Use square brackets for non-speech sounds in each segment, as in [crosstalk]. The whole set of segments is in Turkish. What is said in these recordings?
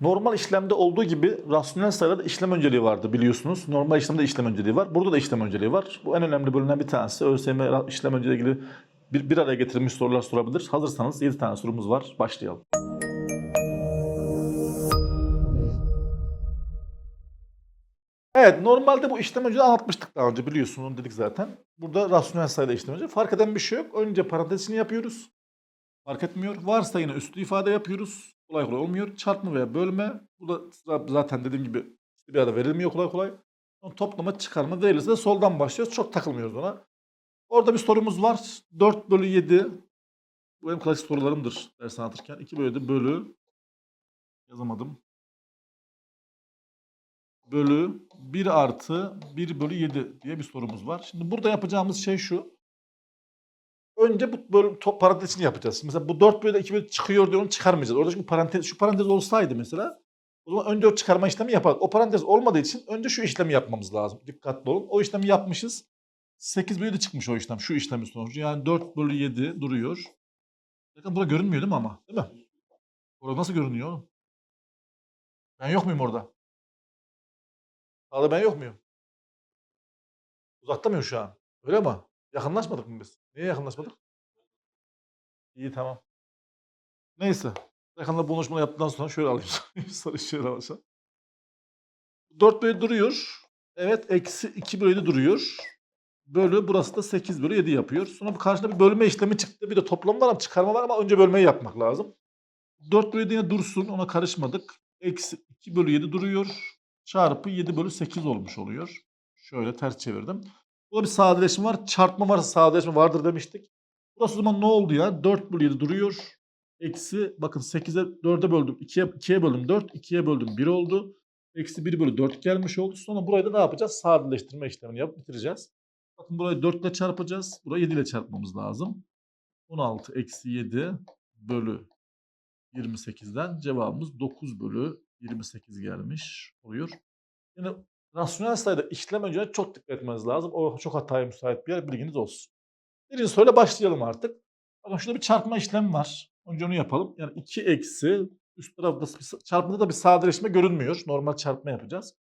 Normal işlemde olduğu gibi rasyonel sayılarda işlem önceliği vardı biliyorsunuz. Normal işlemde işlem önceliği var. Burada da işlem önceliği var. Bu en önemli bölümden bir tanesi. ÖSYM işlem önceliği ilgili bir, bir araya getirilmiş sorular sorabilir. Hazırsanız 7 tane sorumuz var. Başlayalım. Evet normalde bu işlem önceliği anlatmıştık daha önce biliyorsunuz dedik zaten. Burada rasyonel sayıda işlem önceliği. Fark eden bir şey yok. Önce parantezini yapıyoruz. Fark etmiyor. Varsa yine üstü ifade yapıyoruz. Kolay kolay olmuyor. Çarpma veya bölme. Bu da zaten dediğim gibi bir arada verilmiyor kolay kolay. Toplama çıkarma verilirse de soldan başlıyoruz. Çok takılmıyoruz ona. Orada bir sorumuz var. 4 bölü 7. Bu benim klasik sorularımdır ders anlatırken. 2 bölü 7 bölü yazamadım. Bölü 1 artı 1 bölü 7 diye bir sorumuz var. Şimdi burada yapacağımız şey şu. Önce bu bölüm top parantezini yapacağız. Mesela bu 4 bölü 2 bölü çıkıyor diye onu çıkarmayacağız. Orada çünkü parantez, şu parantez olsaydı mesela o zaman önce o çıkarma işlemi yapardık. O parantez olmadığı için önce şu işlemi yapmamız lazım. Dikkatli olun. O işlemi yapmışız. 8 bölü 7 çıkmış o işlem. Şu işlemin sonucu. Yani 4 bölü 7 duruyor. Bakın burada görünmüyor değil mi ama? Değil mi? Orada nasıl görünüyor oğlum? Ben yok muyum orada? Sağda ben yok muyum? Uzakta mıyım şu an? Öyle mi? Yakınlaşmadık mı biz? Niye yakınlaşmadık? İyi tamam. Neyse. Yakında konuşma yaptıktan sonra şöyle alayım. [laughs] Sarı şöyle alacağım. 4 bölü duruyor. Evet eksi 2 bölü 7 duruyor. Bölü burası da 8 bölü 7 yapıyor. Sonra bu karşında bir bölme işlemi çıktı. Bir de toplam var ama çıkarma var ama önce bölmeyi yapmak lazım. 4 bölü 7 yine dursun ona karışmadık. Eksi 2 bölü 7 duruyor. Çarpı 7 bölü 8 olmuş oluyor. Şöyle ters çevirdim. Burada bir sadeleşme var. Çarpma varsa sadeleşme vardır demiştik. Burası o zaman ne oldu ya? 4 bölü 7 duruyor. Eksi bakın 8'e 4'e böldüm. 2'ye 2'ye böldüm 4. 2'ye böldüm 1 oldu. Eksi 1 bölü 4 gelmiş oldu. Sonra burayı da ne yapacağız? Sadeleştirme işlemini yapıp bitireceğiz. Bakın burayı 4 ile çarpacağız. Burayı 7 ile çarpmamız lazım. 16 eksi 7 bölü 28'den cevabımız 9 bölü 28 gelmiş oluyor. Yine rasyonel sayıda işlem önceliğine çok dikkat etmeniz lazım. O çok hataya müsait bir yer bilginiz olsun. Birinci soruyla başlayalım artık. Bakın şurada bir çarpma işlemi var. Önce onu yapalım. Yani 2 eksi üst tarafta çarpmada da bir sadeleşme görünmüyor. Normal çarpma yapacağız.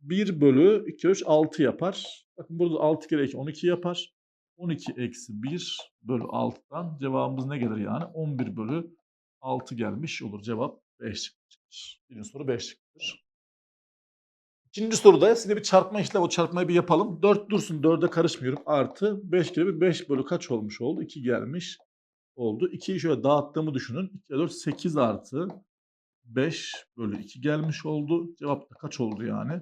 1 bölü 2 3 6 yapar. Bakın burada 6 kere 2 12 yapar. 12 eksi 1 bölü 6'dan cevabımız ne gelir yani? 11 bölü 6 gelmiş olur. Cevap 5 çıkmış. Birinci soru 5 çıkmış. İkinci soruda yine bir çarpma işlemi. O çarpmayı bir yapalım. 4 dursun. 4'e karışmıyorum. Artı 5 kere bir 5 bölü kaç olmuş oldu? 2 gelmiş oldu. 2'yi şöyle dağıttığımı düşünün. 2 kere 4 8 artı 5 bölü 2 gelmiş oldu. Cevap da kaç oldu yani?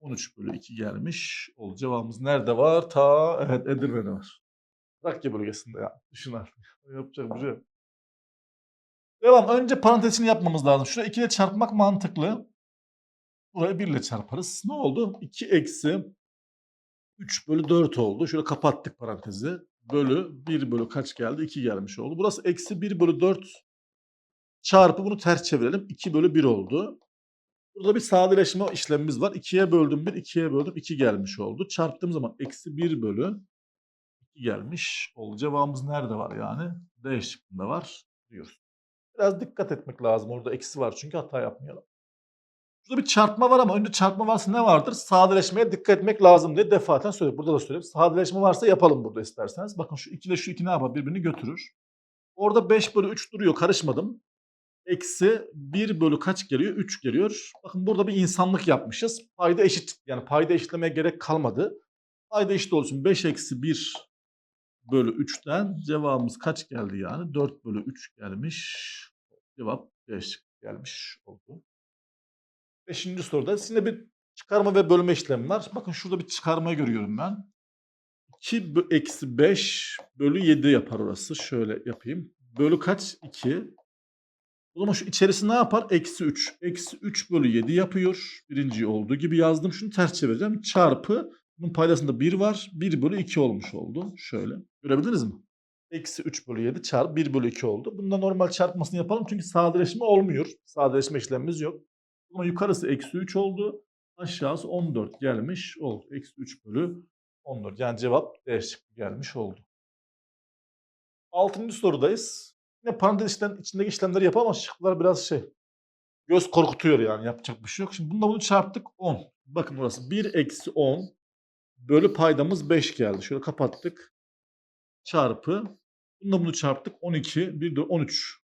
13 bölü 2 gelmiş oldu. Cevabımız nerede var? Ta evet Edirne'de var. Trakya bölgesinde ya. Düşün artık. [laughs] Yapacak bir şey. Devam. Önce parantezini yapmamız lazım. Şuraya 2 ile çarpmak mantıklı. Burayı 1 ile çarparız. Ne oldu? 2 eksi 3 bölü 4 oldu. Şöyle kapattık parantezi. Bölü 1 bölü kaç geldi? 2 gelmiş oldu. Burası eksi 1 bölü 4 çarpı bunu ters çevirelim. 2 bölü 1 oldu. Burada bir sadeleşme işlemimiz var. 2'ye böldüm 1, 2'ye böldüm 2 gelmiş oldu. Çarptığım zaman eksi 1 bölü 2 gelmiş oldu. Cevabımız nerede var yani? D şıkkında var diyoruz. Biraz dikkat etmek lazım. Orada eksi var çünkü hata yapmayalım. Burada bir çarpma var ama önce çarpma varsa ne vardır? Sadeleşmeye dikkat etmek lazım diye defaten söylüyorum. Burada da söylüyorum. Sadeleşme varsa yapalım burada isterseniz. Bakın şu 2 ile şu 2 ne yapar? Birbirini götürür. Orada 5 bölü 3 duruyor. Karışmadım. Eksi 1 bölü kaç geliyor? 3 geliyor. Bakın burada bir insanlık yapmışız. Payda eşit. Yani payda eşitlemeye gerek kalmadı. Payda eşit olsun. 5 eksi 1 bölü 3'ten cevabımız kaç geldi yani? 4 bölü 3 gelmiş. Cevap 5 gelmiş oldu. Beşinci soruda sizinle bir çıkarma ve bölme işlemi var. Bakın şurada bir çıkarma görüyorum ben. 2 bö- eksi 5 bölü 7 yapar orası. Şöyle yapayım. Bölü kaç? 2. O zaman şu içerisi ne yapar? Eksi 3. Eksi 3 bölü 7 yapıyor. Birinci olduğu gibi yazdım. Şunu ters çevireceğim. Çarpı. Bunun paydasında 1 var. 1 bölü 2 olmuş oldu. Şöyle. Görebildiniz mi? Eksi 3 bölü 7 çarpı 1 bölü 2 oldu. Bunda normal çarpmasını yapalım. Çünkü sadeleşme olmuyor. Sadeleşme işlemimiz yok. Ama yukarısı eksi 3 oldu. Aşağısı 14 gelmiş oldu. Eksi 3 bölü 14. Yani cevap D gelmiş oldu. Altıncı sorudayız. Yine parantez işlem, içindeki işlemleri ama şıklar biraz şey. göz korkutuyor yani yapacak bir şey yok. Şimdi bununla bunu çarptık 10. Bakın burası 1 eksi 10 bölü paydamız 5 geldi. Şöyle kapattık. Çarpı. Bununla bunu çarptık 12. Bir de 13.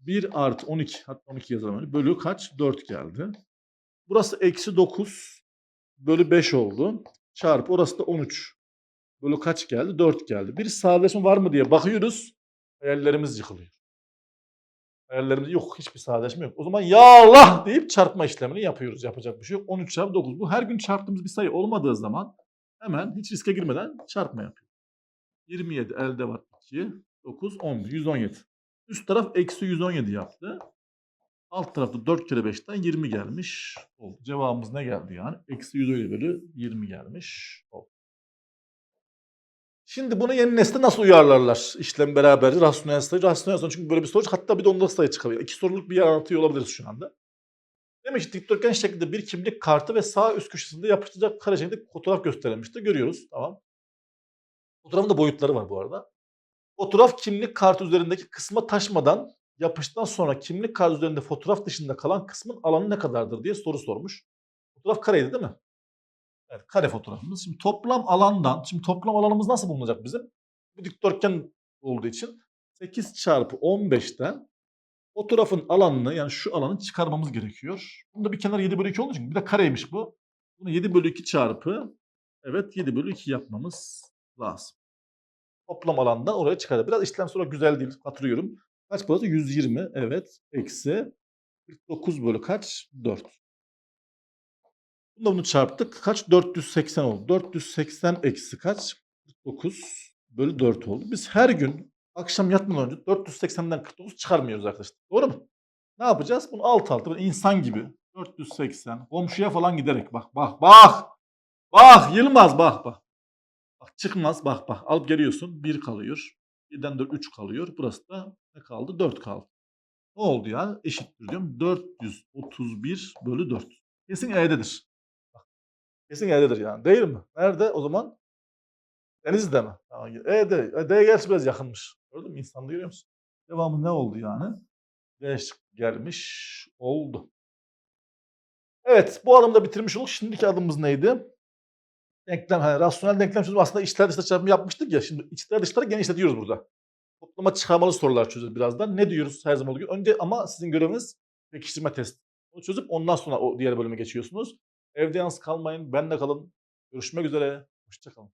1 artı 12 hatta 12 yazalım. Bölü kaç? 4 geldi. Burası eksi 9 bölü 5 oldu. Çarpı orası da 13. Bölü kaç geldi? 4 geldi. Bir sadeleşme var mı diye bakıyoruz. Hayallerimiz yıkılıyor. Hayallerimiz yok. Hiçbir sadeleşme yok. O zaman ya Allah deyip çarpma işlemini yapıyoruz. Yapacak bir şey yok. 13 çarpı 9. Bu her gün çarptığımız bir sayı olmadığı zaman hemen hiç riske girmeden çarpma yapıyoruz. 27 elde var 2. 9, 11. 117. Üst taraf eksi 117 yaptı. Alt tarafta 4 kere 5'ten 20 gelmiş. Oldu. Cevabımız ne geldi yani? Eksi 117 bölü 20 gelmiş. Oldu. Şimdi bunu yeni nesle nasıl uyarlarlar? İşlem beraber rasyonel sayı, rasyonel sayı. Çünkü böyle bir soru hatta bir de ondalık sayı çıkabilir. İki soruluk bir yer anlatıyor olabiliriz şu anda. Demiş ki dikdörtgen şeklinde bir kimlik kartı ve sağ üst köşesinde yapıştıracak kare şeklinde fotoğraf gösterilmişti. Görüyoruz. Tamam. Fotoğrafın da boyutları var bu arada. Fotoğraf kimlik kartı üzerindeki kısma taşmadan yapıştıktan sonra kimlik kartı üzerinde fotoğraf dışında kalan kısmın alanı ne kadardır diye soru sormuş. Fotoğraf kareydi değil mi? Evet kare fotoğrafımız. Şimdi toplam alandan, şimdi toplam alanımız nasıl bulunacak bizim? Bu dikdörtgen olduğu için 8 çarpı 15'ten fotoğrafın alanını yani şu alanı çıkarmamız gerekiyor. Bunda bir kenar 7 bölü 2 olduğu için bir de kareymiş bu. Bunu 7 bölü 2 çarpı evet 7 bölü 2 yapmamız lazım. Toplam alandan oraya çıkardı. Biraz işlem sonra güzel değil hatırlıyorum. Kaç burası? 120 evet eksi 49 bölü kaç? 4. Bunu bunu çarptık. Kaç? 480 oldu. 480 eksi kaç? 49 bölü 4 oldu. Biz her gün akşam yatmadan önce 480'den 49 çıkarmıyoruz arkadaşlar. Doğru mu? Ne yapacağız? Bunu alt alta insan gibi 480 komşuya falan giderek bak bak bak bak Yılmaz bak bak. Bak çıkmaz bak bak alıp geliyorsun 1 kalıyor. 1'den 4 3 kalıyor. Burası da ne kaldı? 4 kaldı. Ne oldu ya? Eşittir diyorum. 431 bölü 4. Kesin E'dedir. Bak, Kesin E'dedir yani. Değil mi? Nerede o zaman? Denizli'de mi? Tamam. E'de. E'de gerçi biraz yakınmış. Gördün mü? İnsanda görüyor musun? Devamı ne oldu yani? D gelmiş oldu. Evet bu adımda bitirmiş olduk. Şimdiki adımımız neydi? Denklem, hani rasyonel denklem çözümü aslında içler dışlar çarpımı yapmıştık ya. Şimdi içler dışları genişletiyoruz burada. Toplama çıkarmalı sorular çözeceğiz birazdan. Ne diyoruz her zaman olduğu gibi? Önce ama sizin göreviniz pekiştirme testi. Onu çözüp ondan sonra o diğer bölüme geçiyorsunuz. Evde yalnız kalmayın. Benle kalın. Görüşmek üzere. Hoşçakalın.